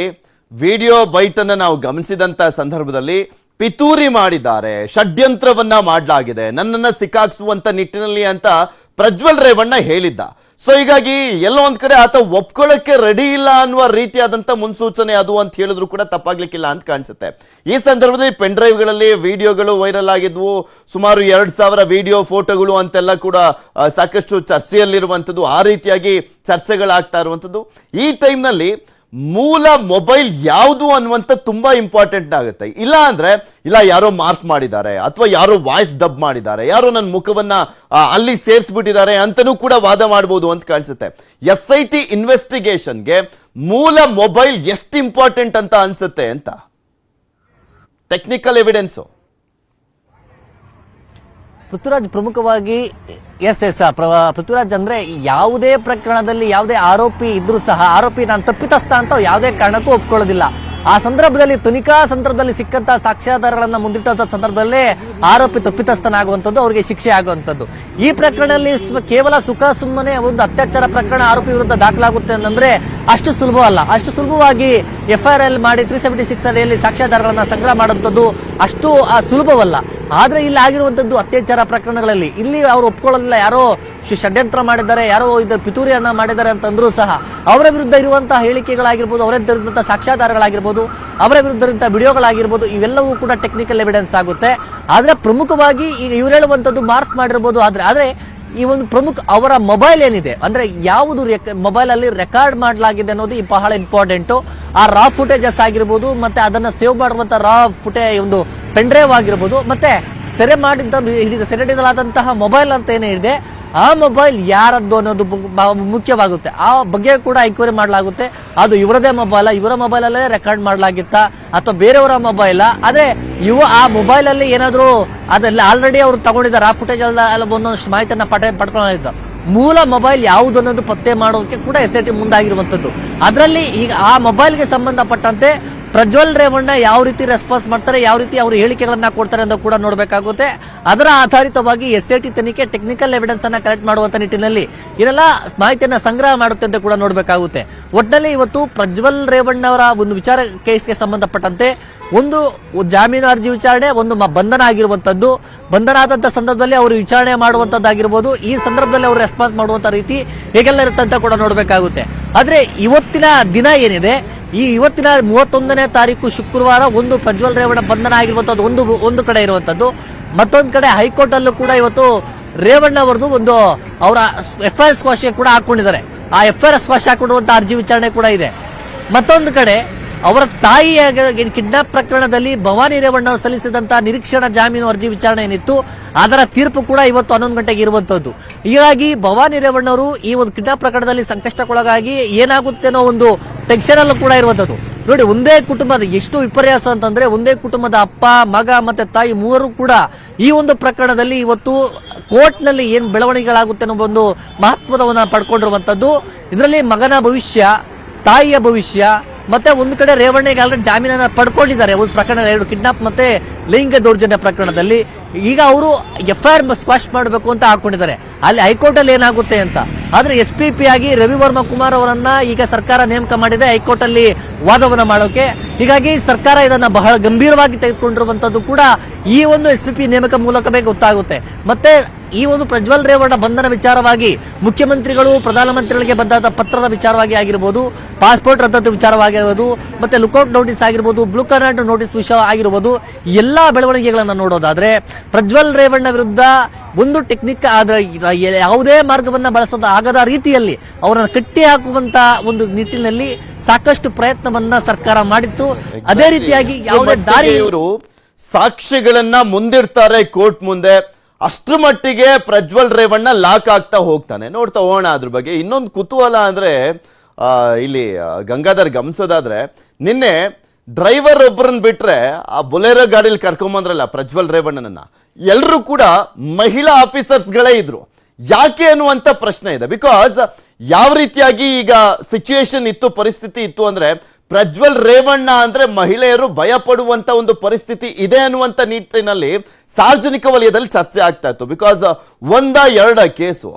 ವಿಡಿಯೋ ಬೈಟ್ ಅನ್ನ ನಾವು ಗಮನಿಸಿದಂತ ಸಂದರ್ಭದಲ್ಲಿ ಪಿತೂರಿ ಮಾಡಿದ್ದಾರೆ. ಷಡ್ಯಂತ್ರವನ್ನ ಮಾಡಲಾಗಿದೆ. ನನ್ನನ್ನ ಸಿಕ್ಕಾಕ್ಸುವಂತ ನಿಟ್ಟಿನಲ್ಲಿ ಅಂತ ಪ್ರಜ್ವಲ್ ರೇವಣ್ಣ ಹೇಳಿದ್ದ. ಸೊ ಹೀಗಾಗಿ ಎಲ್ಲೋ ಒಂದ್ ಕಡೆ ಆತ ಒಪ್ಕೊಳ್ಳಕ್ಕೆ ರೆಡಿ ಇಲ್ಲ ಅನ್ನುವ ರೀತಿಯಾದಂತ ಮುನ್ಸೂಚನೆ ಅದು ಅಂತ ಹೇಳಿದ್ರು ಕೂಡ ತಪ್ಪಾಗ್ಲಿಕ್ಕಿಲ್ಲ ಅಂತ ಕಾಣಿಸುತ್ತೆ. ಈ ಸಂದರ್ಭದಲ್ಲಿ ಪೆನ್ ಡ್ರೈವ್ಗಳಲ್ಲಿ ವಿಡಿಯೋಗಳು ವೈರಲ್ ಆಗಿದ್ವು. ಸುಮಾರು ಎರಡ್ ಸಾವಿರ ವಿಡಿಯೋ ಫೋಟೋಗಳು ಅಂತೆಲ್ಲ ಕೂಡ ಸಾಕಷ್ಟು ಚರ್ಚೆಯಲ್ಲಿರುವಂಥದ್ದು. ಆ ರೀತಿಯಾಗಿ ಚರ್ಚೆಗಳಾಗ್ತಾ ಇರುವಂಥದ್ದು. ಈ ಟೈಮ್ನಲ್ಲಿ ಮೂಲ ಮೊಬೈಲ್ ಯಾವುದು ಅನ್ನುವಂಥ ತುಂಬಾ ಇಂಪಾರ್ಟೆಂಟ್ ಆಗುತ್ತೆ. ಇಲ್ಲ ಅಂದ್ರೆ, ಇಲ್ಲ ಯಾರೋ ಮಾರ್ಕ್ ಮಾಡಿದ್ದಾರೆ, ಅಥವಾ ಯಾರೋ ವಾಯ್ಸ್ ಡಬ್ ಮಾಡಿದ್ದಾರೆ, ಯಾರೋ ನನ್ನ ಮುಖವನ್ನ ಅಲ್ಲಿ ಸೇರಿಸ್ಬಿಟ್ಟಿದ್ದಾರೆ ಅಂತಲೂ ಕೂಡ ವಾದ ಮಾಡ್ಬೋದು ಅಂತ ಕಾಣಿಸುತ್ತೆ. ಎಸ್ ಐ ಟಿ ಇನ್ವೆಸ್ಟಿಗೇಷನ್ಗೆ ಮೂಲ ಮೊಬೈಲ್ ಎಷ್ಟು ಇಂಪಾರ್ಟೆಂಟ್ ಅಂತ ಅನ್ಸುತ್ತೆ ಅಂತ. ಟೆಕ್ನಿಕಲ್ ಎವಿಡೆನ್ಸು ಪೃಥ್ವಿರಾಜ್ ಪ್ರಮುಖವಾಗಿ, ಎಸ್ ಎಸ್ ಪೃಥ್ವಿರಾಜ್ ಅಂದ್ರೆ ಯಾವುದೇ ಪ್ರಕರಣದಲ್ಲಿ ಯಾವುದೇ ಆರೋಪಿ ಇದ್ರೂ ಸಹ, ಆರೋಪಿ ನಾನು ತಪ್ಪಿತಸ್ಥ ಅಂತ ಯಾವುದೇ ಕಾರಣಕ್ಕೂ ಒಪ್ಕೊಳ್ಳೋದಿಲ್ಲ. ಆ ಸಂದರ್ಭದಲ್ಲಿ ತನಿಖಾ ಸಂದರ್ಭದಲ್ಲಿ ಸಿಕ್ಕಂತಹ ಸಾಕ್ಷ್ಯಾಧಾರಗಳನ್ನ ಮುಂದಿಟ್ಟ ಸಂದರ್ಭದಲ್ಲೇ ಆರೋಪಿ ತಪ್ಪಿತಸ್ಥನಾಗುವಂಥದ್ದು, ಅವರಿಗೆ ಶಿಕ್ಷೆ ಆಗುವಂಥದ್ದು. ಈ ಪ್ರಕರಣದಲ್ಲಿ ಕೇವಲ ಸುಖ ಸುಮ್ಮನೆ ಒಂದು ಅತ್ಯಾಚಾರ ಪ್ರಕರಣ ಆರೋಪಿ ವಿರುದ್ಧ ದಾಖಲಾಗುತ್ತೆ ಅಂತಂದ್ರೆ ಅಷ್ಟು ಸುಲಭ ಅಲ್ಲ. ಅಷ್ಟು ಸುಲಭವಾಗಿ ಎಫ್ಐಆರ್ ಎಲ್ ಮಾಡಿ ತ್ರೀ ಸೆವೆಂಟಿ ಸಿಕ್ಸ್ ಅಡಿಯಲ್ಲಿ ಸಾಕ್ಷ್ಯಾಧಾರಗಳನ್ನ ಸಂಗ್ರಹ ಮಾಡುವಂಥದ್ದು ಅಷ್ಟು ಸುಲಭವಲ್ಲ. ಆದ್ರೆ ಇಲ್ಲಿ ಆಗಿರುವಂತದ್ದು ಅತ್ಯಾಚಾರ ಪ್ರಕರಣಗಳಲ್ಲಿ. ಇಲ್ಲಿ ಅವರು ಒಪ್ಕೊಳ್ಳೋದಿಲ್ಲ. ಯಾರೋ ಷಡ್ಯಂತ್ರ ಮಾಡಿದ್ದಾರೆ, ಯಾರೋ ಇದು ಪಿತೂರಿಯನ್ನ ಮಾಡಿದ್ದಾರೆ ಅಂತಂದ್ರೂ ಸಹ ಅವರ ವಿರುದ್ಧ ಇರುವಂತಹ ಹೇಳಿಕೆಗಳಾಗಿರ್ಬೋದು, ಅವರ ವಿರುದ್ಧ ಸಾಕ್ಷ್ಯಾಧಾರಗಳಾಗಿರ್ಬೋದು, ಅವರ ವಿರುದ್ಧ ಇರುವಂತಹ ವಿಡಿಯೋಗಳಾಗಿರ್ಬೋದು, ಇವೆಲ್ಲವೂ ಕೂಡ ಟೆಕ್ನಿಕಲ್ ಎವಿಡೆನ್ಸ್ ಆಗುತ್ತೆ. ಆದ್ರೆ ಪ್ರಮುಖವಾಗಿ ಈಗ ಇವ್ರು ಹೇಳುವಂತದ್ದು ಮಾರ್ಫ್ ಮಾಡಿರ್ಬೋದು. ಆದರೆ, ಆದ್ರೆ ಈ ಒಂದು ಪ್ರಮುಖ ಅವರ ಮೊಬೈಲ್ ಏನಿದೆ? ಅಂದ್ರೆ ಯಾವುದು ಮೊಬೈಲ್ ಅಲ್ಲಿ ರೆಕಾರ್ಡ್ ಮಾಡಲಾಗಿದೆ ಅನ್ನೋದು ಈ ಬಹಳ ಇಂಪಾರ್ಟೆಂಟ್. ಆ ರಾ ಫುಟೇಜಸ್ ಆಗಿರ್ಬೋದು, ಮತ್ತೆ ಅದನ್ನ ಸೇವ್ ಮಾಡುವಂತ ರಾ ಫುಟೇ ಒಂದು ಪೆನ್ ಡ್ರೈವ್ ಆಗಿರ್ಬೋದು, ಮತ್ತೆ ಸೆರೆ ಮಾಡಿದ್ದ ಹಿಡಿದ ಸೆರೆ ಹಿಡಿದಲಾದಂತಹ ಮೊಬೈಲ್ ಅಂತ ಏನಿದೆ ಆ ಮೊಬೈಲ್ ಯಾರದ್ದು ಅನ್ನೋದು ಮುಖ್ಯವಾಗುತ್ತೆ. ಆ ಬಗ್ಗೆ ಕೂಡ ಎಂಕ್ವೈರಿ ಮಾಡಲಾಗುತ್ತೆ. ಅದು ಇವರದೇ ಮೊಬೈಲ್ ಇವರ ಮೊಬೈಲ್ ಅಲ್ಲೇ ರೆಕಾರ್ಡ್ ಮಾಡಲಾಗಿತ್ತಾ? ಅಥವಾ ಬೇರೆಯವರ ಮೊಬೈಲ್ ಆದ್ರೆ ಇವ ಆ ಮೊಬೈಲ್ ಅಲ್ಲಿ ಏನಾದ್ರು ಅದೆಲ್ಲ ಆಲ್ರೆಡಿ ಅವರು ತಗೊಂಡಿದ್ದಾರೆ. ಆ ಫುಟೇಜ್ ಎಲ್ಲ ಒಂದೊಂದಷ್ಟು ಮಾಹಿತಿಯನ್ನ ಪಡೆ ಪಡ್ಕೊಂಡಿದ್ದಾರೆ ಮೂಲ ಮೊಬೈಲ್ ಯಾವುದು ಅನ್ನೋದು ಪತ್ತೆ ಮಾಡೋಕೆ ಕೂಡ ಎಸ್ ಐ ಟಿ ಮುಂದಾಗಿರುವಂತದ್ದು ಅದರಲ್ಲಿ ಈಗ ಆ ಮೊಬೈಲ್ಗೆ ಸಂಬಂಧಪಟ್ಟಂತೆ ಪ್ರಜ್ವಲ್ ರೇವಣ್ಣ ಯಾವ ರೀತಿ ರೆಸ್ಪಾನ್ಸ್ ಮಾಡ್ತಾರೆ, ಯಾವ ರೀತಿ ಅವರು ಹೇಳಿಕೆಗಳನ್ನ ಕೊಡ್ತಾರೆ ಅಂತ ಕೂಡ ನೋಡಬೇಕಾಗುತ್ತೆ. ಅದರ ಆಧಾರಿತವಾಗಿ ಎಸ್ ಐ ಟಿ ತನಿಖೆ ಟೆಕ್ನಿಕಲ್ ಎವಿಡೆನ್ಸ್ ಅನ್ನ ಕಲೆಕ್ಟ್ ಮಾಡುವಂತ ನಿಟ್ಟಿನಲ್ಲಿ ಇದೆಲ್ಲ ಮಾಹಿತಿಯನ್ನ ಸಂಗ್ರಹ ಮಾಡುತ್ತೆ ಅಂತ ಕೂಡ ನೋಡಬೇಕಾಗುತ್ತೆ. ಒಟ್ಟಿನಲ್ಲಿ ಇವತ್ತು ಪ್ರಜ್ವಲ್ ರೇವಣ್ಣ ಅವರ ಒಂದು ವಿಚಾರ ಕೇಸ್ಗೆ ಸಂಬಂಧಪಟ್ಟಂತೆ ಒಂದು ಜಾಮೀನು ಅರ್ಜಿ ವಿಚಾರಣೆ, ಒಂದು ಬಂಧನ ಆಗಿರುವಂತದ್ದು. ಬಂಧನ ಆದಂತ ಸಂದರ್ಭದಲ್ಲಿ ಅವರು ವಿಚಾರಣೆ ಮಾಡುವಂತದ್ದಾಗಿರ್ಬೋದು. ಈ ಸಂದರ್ಭದಲ್ಲಿ ಅವರು ರೆಸ್ಪಾನ್ಸ್ ಮಾಡುವಂತ ರೀತಿ ಹೇಗೆಲ್ಲ ಇರುತ್ತೆ ಅಂತ ಕೂಡ ನೋಡಬೇಕಾಗುತ್ತೆ. ಆದ್ರೆ ಇವತ್ತಿನ ದಿನ ಏನಿದೆ? ಈ ಇವತ್ತಿನ ಮೂವತ್ತೊಂದನೇ ತಾರೀಕು ಶುಕ್ರವಾರ ಒಂದು ಪ್ರಜ್ವಲ್ ರೇವಣ್ಣ ಬಂಧನ ಆಗಿರುವಂತದ್ದು, ಒಂದು ಒಂದು ಕಡೆ ಇರುವಂತದ್ದು. ಮತ್ತೊಂದು ಕಡೆ ಹೈಕೋರ್ಟ್ ಅಲ್ಲೂ ಕೂಡ ಇವತ್ತು ರೇವಣ್ಣ ಅವರದು ಒಂದು ಅವರ ಎಫ್ ಐ ಆರ್ ಕೂಡ ಹಾಕೊಂಡಿದ್ದಾರೆ. ಆ ಎಫ್ ಐ ಆರ್ ಸ್ಕ್ವಾಶ್ ಹಾಕೊಂಡಿರುವಂತ ಅರ್ಜಿ ವಿಚಾರಣೆ ಕೂಡ ಇದೆ. ಮತ್ತೊಂದು ಕಡೆ ಅವರ ತಾಯಿಯ ಕಿಡ್ನಾಪ್ ಪ್ರಕರಣದಲ್ಲಿ ಭವಾನಿ ರೇವಣ್ಣ ಅವರು ಸಲ್ಲಿಸಿದಂತಹ ನಿರೀಕ್ಷಣಾ ಜಾಮೀನು ಅರ್ಜಿ ವಿಚಾರಣೆ ಏನಿತ್ತು, ಅದರ ತೀರ್ಪು ಕೂಡ ಇವತ್ತು ಹನ್ನೊಂದು ಗಂಟೆಗೆ ಇರುವಂತದ್ದು. ಹೀಗಾಗಿ ಭವಾನಿ ರೇವಣ್ಣ ಈ ಒಂದು ಕಿಡ್ನಾಪ್ ಪ್ರಕರಣದಲ್ಲಿ ಸಂಕಷ್ಟಕ್ಕೊಳಗಾಗಿ ಏನಾಗುತ್ತೆ ಅನ್ನೋ ಒಂದು ಟೆನ್ಷನ್ ಅಲ್ಲೂ ಕೂಡ ಇರುವಂತದ್ದು. ನೋಡಿ, ಒಂದೇ ಕುಟುಂಬದ ಎಷ್ಟು ವಿಪರ್ಯಾಸ ಅಂತಂದ್ರೆ, ಒಂದೇ ಕುಟುಂಬದ ಅಪ್ಪ, ಮಗ ಮತ್ತೆ ತಾಯಿ ಮೂವರು ಕೂಡ ಈ ಒಂದು ಪ್ರಕರಣದಲ್ಲಿ ಇವತ್ತು ಕೋರ್ಟ್ನಲ್ಲಿ ಏನ್ ಬೆಳವಣಿಗೆಗಳಾಗುತ್ತೆ ಅನ್ನೋ ಒಂದು ಮಹತ್ವದವನ್ನ ಪಡ್ಕೊಂಡಿರುವಂತದ್ದು. ಇದರಲ್ಲಿ ಮಗನ ಭವಿಷ್ಯ, ತಾಯಿಯ ಭವಿಷ್ಯ ಮತ್ತೆ ಒಂದು ಕಡೆ ರೇವಣ್ಣಗೆ ಆಲ್ರೆಡಿ ಜಾಮೀನನ್ನು ಪಡ್ಕೊಂಡಿದ್ದಾರೆ. ಒಂದು ಪ್ರಕರಣ, ಎರಡು ಕಿಡ್ನಾಪ್ ಮತ್ತೆ ಲೈಂಗಿಕ ದೌರ್ಜನ್ಯ ಪ್ರಕರಣದಲ್ಲಿ. ಈಗ ಅವರು ಎಫ್ ಐ ಆರ್ ಸ್ಕ್ವಾಶ್ ಮಾಡಬೇಕು ಅಂತ ಹಾಕೊಂಡಿದ್ದಾರೆ. ಅಲ್ಲಿ ಹೈಕೋರ್ಟ್ ಅಲ್ಲಿ ಏನಾಗುತ್ತೆ ಅಂತ. ಆದ್ರೆ ಎಸ್ ಪಿ ಪಿ ಆಗಿ ರವಿವರ್ಮ ಕುಮಾರ್ ಅವರನ್ನ ಈಗ ಸರ್ಕಾರ ನೇಮಕ ಮಾಡಿದೆ. ಹೈಕೋರ್ಟ್ ಅಲ್ಲಿ ವಾದವನ್ನ ಮಾಡೋಕೆ. ಹೀಗಾಗಿ ಸರ್ಕಾರ ಇದನ್ನ ಬಹಳ ಗಂಭೀರವಾಗಿ ತೆಗೆದುಕೊಂಡಿರುವಂತದ್ದು ಕೂಡ ಈ ಒಂದು ಎಸ್ ಪಿ ಪಿ ನೇಮಕ ಮೂಲಕವೇ ಗೊತ್ತಾಗುತ್ತೆ. ಮತ್ತೆ ಈ ಒಂದು ಪ್ರಜ್ವಲ್ ರೇವಣ್ಣ ಬಂಧನ ವಿಚಾರವಾಗಿ ಮುಖ್ಯಮಂತ್ರಿಗಳು ಪ್ರಧಾನಮಂತ್ರಿಗಳಿಗೆ ಬಂದಾದ ಪತ್ರದ ವಿಚಾರವಾಗಿ ಆಗಿರ್ಬೋದು ಪಾಸ್ಪೋರ್ಟ್ ರದ್ದತಿ ವಿಚಾರವಾಗಿ ಆಗಿರ್ಬೋದು ಮತ್ತೆ ಲುಕೌಟ್ ನೋಟಿಸ್ ಆಗಿರ್ಬೋದು ಬ್ಲೂ ಕರ್ನಾಟ್ ನೋಟಿಸ್ ವಿಷಯ ಆಗಿರ್ಬೋದು ಎಲ್ಲಾ ಬೆಳವಣಿಗೆಗಳನ್ನು ನೋಡೋದಾದ್ರೆ ಪ್ರಜ್ವಲ್ ರೇವಣ್ಣ ವಿರುದ್ಧ ಒಂದು ಟೆಕ್ನಿಕ್ ಆದ ಯಾವುದೇ ಮಾರ್ಗವನ್ನ ಬಳಸದ ಆಗದ ರೀತಿಯಲ್ಲಿ ಅವರನ್ನು ಕಟ್ಟಿ ಹಾಕುವಂತ ಒಂದು ನಿಟ್ಟಿನಲ್ಲಿ ಸಾಕಷ್ಟು ಪ್ರಯತ್ನವನ್ನ ಸರ್ಕಾರ ಮಾಡಿತ್ತು. ಅದೇ ರೀತಿಯಾಗಿ ಯಾವುದೇ ದಾರಿ ಇವರು ಸಾಕ್ಷಿಗಳನ್ನ ಮುಂದಿಡ್ತಾರೆ ಕೋರ್ಟ್ ಮುಂದೆ. ಅಷ್ಟ್ರ ಮಟ್ಟಿಗೆ ಪ್ರಜ್ವಲ್ ರೇವಣ್ಣ ಲಾಕ್ ಆಗ್ತಾ ಹೋಗ್ತಾನೆ. ನೋಡ್ತಾ ಹೋಗೋಣ ಅದ್ರ ಬಗ್ಗೆ. ಇನ್ನೊಂದು ಕುತೂಹಲ ಅಂದ್ರೆ ಇಲ್ಲಿ ಗಂಗಾಧರ್ ಗಮನಿಸೋದಾದ್ರೆ, ನಿನ್ನೆ ಡ್ರೈವರ್ ಒಬ್ಬರನ್ನ ಬಿಟ್ರೆ ಆ ಬೊಲೆರೋ ಗಾಡಿಲಿ ಕರ್ಕೊಂಬಂದ್ರಲ್ಲ ಪ್ರಜ್ವಲ್ ರೇವಣ್ಣನನ್ನ. ಎಲ್ಲರೂ ಕೂಡ ಮಹಿಳಾ ಆಫೀಸರ್ಸ್ಗಳೇ ಇದ್ರು. ಯಾಕೆ ಅನ್ನುವಂತ ಪ್ರಶ್ನೆ ಇದೆ. ಬಿಕಾಸ್ ಯಾವ ರೀತಿಯಾಗಿ ಈಗ ಸಿಚುಯೇಷನ್ ಇತ್ತು, ಪರಿಸ್ಥಿತಿ ಇತ್ತು ಅಂದ್ರೆ ಪ್ರಜ್ವಲ್ ರೇವಣ್ಣ ಅಂದ್ರೆ ಮಹಿಳೆಯರು ಭಯ ಪಡುವಂತ ಒಂದು ಪರಿಸ್ಥಿತಿ ಇದೆ ಅನ್ನುವಂತ ನಿಟ್ಟಿನಲ್ಲಿ ಸಾರ್ವಜನಿಕ ವಲಯದಲ್ಲಿ ಚರ್ಚೆ ಆಗ್ತಾ ಇತ್ತು. ಬಿಕಾಸ್ ಒಂದ ಎರಡ ಕೇಸು,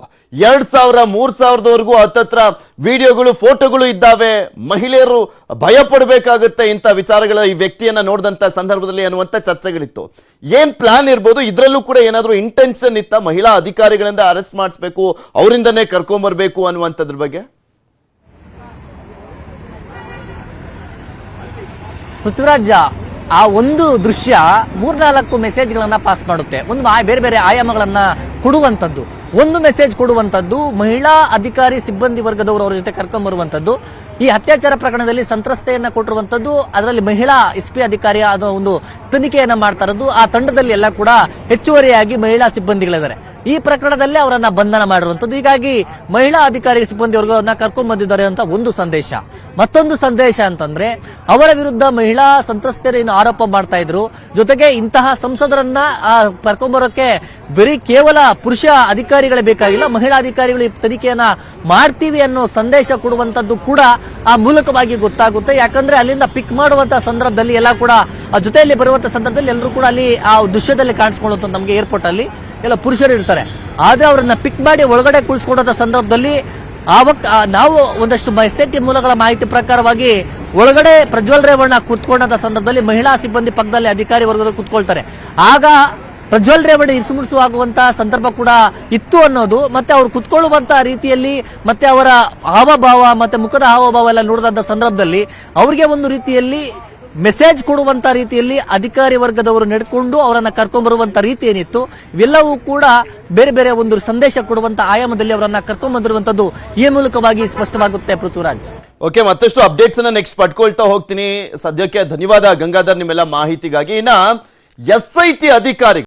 ಎರಡ್ ಸಾವಿರ, ಮೂರ್ ಸಾವಿರದವರೆಗೂ ಹತ್ತತ್ರ ವಿಡಿಯೋಗಳು, ಫೋಟೋಗಳು ಇದ್ದಾವೆ. ಮಹಿಳೆಯರು ಭಯ ಪಡಬೇಕಾಗುತ್ತೆ ಇಂಥ ವಿಚಾರಗಳ ಈ ವ್ಯಕ್ತಿಯನ್ನ ನೋಡಿದಂತ ಸಂದರ್ಭದಲ್ಲಿ ಅನ್ನುವಂತ ಚರ್ಚೆಗಳಿತ್ತು. ಏನ್ ಪ್ಲಾನ್ ಇರ್ಬೋದು? ಇದ್ರಲ್ಲೂ ಕೂಡ ಏನಾದರೂ ಇಂಟೆನ್ಷನ್ ಇತ್ತ ಮಹಿಳಾ ಅಧಿಕಾರಿಗಳಿಂದ ಅರೆಸ್ಟ್ ಮಾಡಿಸ್ಬೇಕು, ಅವರಿಂದನೇ ಕರ್ಕೊಂಬರ್ಬೇಕು ಅನ್ನುವಂಥದ್ರ ಬಗ್ಗೆ? ಪೃಥ್ವಿರಾಜ್ ಆ ಒಂದು ದೃಶ್ಯ ಮೂರ್ನಾಲ್ಕು ಮೆಸೇಜ್ಗಳನ್ನು ಪಾಸ್ ಮಾಡುತ್ತೆ. ಒಂದು ಬೇರೆ ಬೇರೆ ಆಯಾಮಗಳನ್ನ ಕೊಡುವಂತದ್ದು. ಒಂದು ಮೆಸೇಜ್ ಕೊಡುವಂತದ್ದು, ಮಹಿಳಾ ಅಧಿಕಾರಿ ಸಿಬ್ಬಂದಿ ವರ್ಗದವರು ಅವರ ಜೊತೆ ಕರ್ಕೊಂಡ್ ಬರುವಂತದ್ದು. ಈ ಅತ್ಯಾಚಾರ ಪ್ರಕರಣದಲ್ಲಿ ಸಂತ್ರಸ್ತೆಯನ್ನ ಕೊಟ್ಟಿರುವಂತದ್ದು, ಅದರಲ್ಲಿ ಮಹಿಳಾ ಎಸ್ ಪಿ ಅಧಿಕಾರಿ ಆದ ಒಂದು ತನಿಖೆಯನ್ನ ಮಾಡ್ತಾ ಇರೋದು, ಆ ತಂಡದಲ್ಲಿ ಎಲ್ಲ ಕೂಡ ಹೆಚ್ಚುವರಿಯಾಗಿ ಮಹಿಳಾ ಸಿಬ್ಬಂದಿಗಳಿದ್ದಾರೆ. ಈ ಪ್ರಕರಣದಲ್ಲಿ ಅವರನ್ನ ಬಂಧನ ಮಾಡಿರುವಂತದ್ದು ಹೀಗಾಗಿ ಮಹಿಳಾ ಅಧಿಕಾರಿ ಸಿಬ್ಬಂದಿ ವರ್ಗವನ್ನ ಕರ್ಕೊಂಡ್ ಬಂದಿದ್ದಾರೆ ಅಂತ ಒಂದು ಸಂದೇಶ. ಮತ್ತೊಂದು ಸಂದೇಶ ಅಂತಂದ್ರೆ, ಅವರ ವಿರುದ್ಧ ಮಹಿಳಾ ಸಂತ್ರಸ್ತೆಯರು ಏನು ಆರೋಪ ಮಾಡ್ತಾ ಇದ್ರು. ಜೊತೆಗೆ ಇಂತಹ ಸಂಸದರನ್ನ ಕರ್ಕೊಂಬರೋಕೆ ಬರೀ ಕೇವಲ ಪುರುಷ ಅಧಿಕಾರಿಗಳೇ ಬೇಕಾಗಿಲ್ಲ, ಮಹಿಳಾ ಅಧಿಕಾರಿಗಳು ಈ ತನಿಖೆಯನ್ನ ಮಾಡ್ತೀವಿ ಅನ್ನೋ ಸಂದೇಶ ಕೊಡುವಂತದ್ದು ಕೂಡ ಆ ಮೂಲಕವಾಗಿ ಗೊತ್ತಾಗುತ್ತೆ. ಯಾಕಂದ್ರೆ ಅಲ್ಲಿಂದ ಪಿಕ್ ಮಾಡುವಂತ ಸಂದರ್ಭದಲ್ಲಿ ಎಲ್ಲ ಕೂಡ ಜೊತೆಯಲ್ಲಿ ಬರುವಂತ ಸಂದರ್ಭದಲ್ಲಿ ಎಲ್ಲರೂ ಕೂಡ ಅಲ್ಲಿ ಆ ದೃಶ್ಯದಲ್ಲಿ ಕಾಣಿಸ್ಕೊಳ್ಳುವಂತ ನಮಗೆ ಏರ್ಪೋರ್ಟ್ ಅಲ್ಲಿ ಎಲ್ಲ ಪುರುಷರು ಇರ್ತಾರೆ. ಆದ್ರೆ ಅವರನ್ನ ಪಿಕ್ ಮಾಡಿ ಒಳಗಡೆ ಕುಳಿಸ್ಕೊಡೋದ ಸಂದರ್ಭದಲ್ಲಿ ಆವಾಗ ಆ, ನಾವು ಒಂದಷ್ಟು ಮೆಸೇಜ್ ಮೂಲಗಳ ಮಾಹಿತಿ ಪ್ರಕಾರವಾಗಿ ಒಳಗಡೆ ಪ್ರಜ್ವಲ್ ರೇವಣ್ಣ ಕುತ್ಕೊಂಡಂತ ಸಂದರ್ಭದಲ್ಲಿ ಮಹಿಳಾ ಸಿಬ್ಬಂದಿ ಪಕ್ಕದಲ್ಲಿ ಅಧಿಕಾರಿ ವರ್ಗದವರು ಕುತ್ಕೊಳ್ತಾರೆ. ಆಗ ಪ್ರಜ್ವಲ್ ರೇವಣ್ಣ ಇಸುಮುರುಸು ಆಗುವಂತಹ ಸಂದರ್ಭ ಕೂಡ ಇತ್ತು ಅನ್ನೋದು ಮತ್ತೆ ಅವರು ಕುತ್ಕೊಳ್ಳುವಂತ ರೀತಿಯಲ್ಲಿ ಮತ್ತೆ ಅವರ ಹಾವಭಾವ ಮತ್ತೆ ಮುಖದ ಹಾವಭಾವ ಎಲ್ಲ ನೋಡಿದಂತ ಸಂದರ್ಭದಲ್ಲಿ ಅವರಿಗೆ ಒಂದು ರೀತಿಯಲ್ಲಿ ಮೆಸೇಜ್ ಕೊಡುವಂತ ರೀತಿಯಲ್ಲಿ ಅಧಿಕಾರಿ ವರ್ಗದವರು ನಡ್ಕೊಂಡು ಅವರನ್ನ ಕರ್ಕೊಂಡ್ಬರುವಂತ ರೀತಿ ಏನಿತ್ತು, ಇವೆಲ್ಲವೂ ಕೂಡ ಬೇರೆ ಬೇರೆ ಒಂದು ಸಂದೇಶ ಕೊಡುವಂತ ಆಯಾಮದಲ್ಲಿ ಅವರನ್ನ ಕರ್ಕೊಂಡ್ ಬಂದಿರುವಂತದ್ದು ಈ ಮೂಲಕವಾಗಿ ಸ್ಪಷ್ಟವಾಗುತ್ತೆ ಪೃಥ್ವಿರಾಜ್. ಓಕೆ ಮತ್ತಷ್ಟು ಅಪ್ಡೇಟ್ಸ್ ಅನ್ನ ನೆಕ್ಸ್ಟ್ ಪಡ್ಕೊಳ್ತಾ ಹೋಗ್ತೀನಿ. ಸದ್ಯಕ್ಕೆ ಧನ್ಯವಾದ ಗಂಗಾಧರ್ ನಿಮ್ಮೆಲ್ಲ ಮಾಹಿತಿಗಾಗಿ. ಇನ್ನ ಎಸ್ ಐ ಟಿ ಅಧಿಕಾರಿ